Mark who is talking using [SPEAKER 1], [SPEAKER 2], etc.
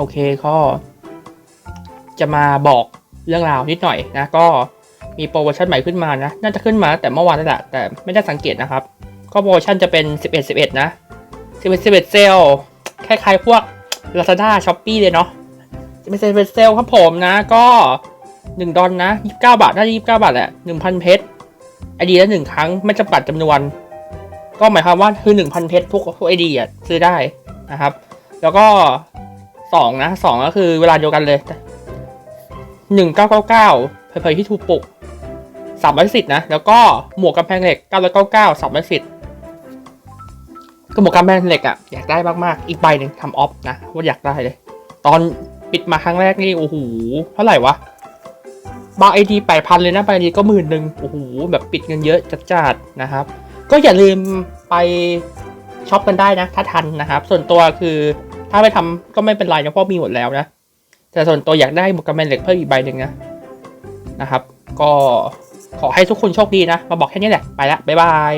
[SPEAKER 1] โอเคก็จะมาบอกเรื่องราวนิดหน่อยนะ ก็มีโปรโมชั่นใหม่ขึ้นมานะ น่าจะขึ้นมาแต่เมื่อวานแล้วแหละแต่ไม่ได้สังเกตนะครับ ก็โปรโมชั่นจะเป็น 11 11 นะ 11 11 เซลคล้ายๆพวก Lazada Shopee เลยเนาะ11 11เซลครับผมนะ ก็ 1 ดอลนะ 29 บาทน่าจะ29 บาทแหละ 1,000 เพชรไอดีละหนึ่งครั้งไม่จำกัดจำนวน ก็หมายความว่าคือ 1,000 เพชรทุกทุกไอดีอะซื้อได้นะครับ แล้วก็ สองนะสองก็คือเวลาเดียวกันเลยหนึ่งเก้าเก้าเก้าเผยที่ถูกปลุกสามร้อยสิทธินะ แล้วก็หมวกกำแพงเหล็กเก้าร้อยเก้าเก้าสามร้อยสิทธิ์ก็หมวกกำแพงเหล็กอะอยากได้มากๆ อีกใบหนึ่งทำออฟนะว่าอยากได้เลย ตอนปิดมาครั้งแรกนี่โอ้โหเท่าไหร่วะบางไอดีแปดพันเลยนะบางไอดีก็หมื่นหนึ่งโอ้โหแบบปิดเงินเยอะจัดๆนะครับ ก็อย่าลืมไปช็อปกันได้นะ ถ้าทันนะครับ ส่วนตัวคือ ถ้าไม่ทำก็ไม่เป็นไรนะเพราะมีหมดแล้วนะ แต่ส่วนตัวอยากได้หมวกกันแมนเหล็กเพิ่มอีกใบหนึ่งนะนะครับ ก็ขอให้ทุกคนโชคดีนะ มาบอกแค่นี้แหละ ไปละบ๊ายบาย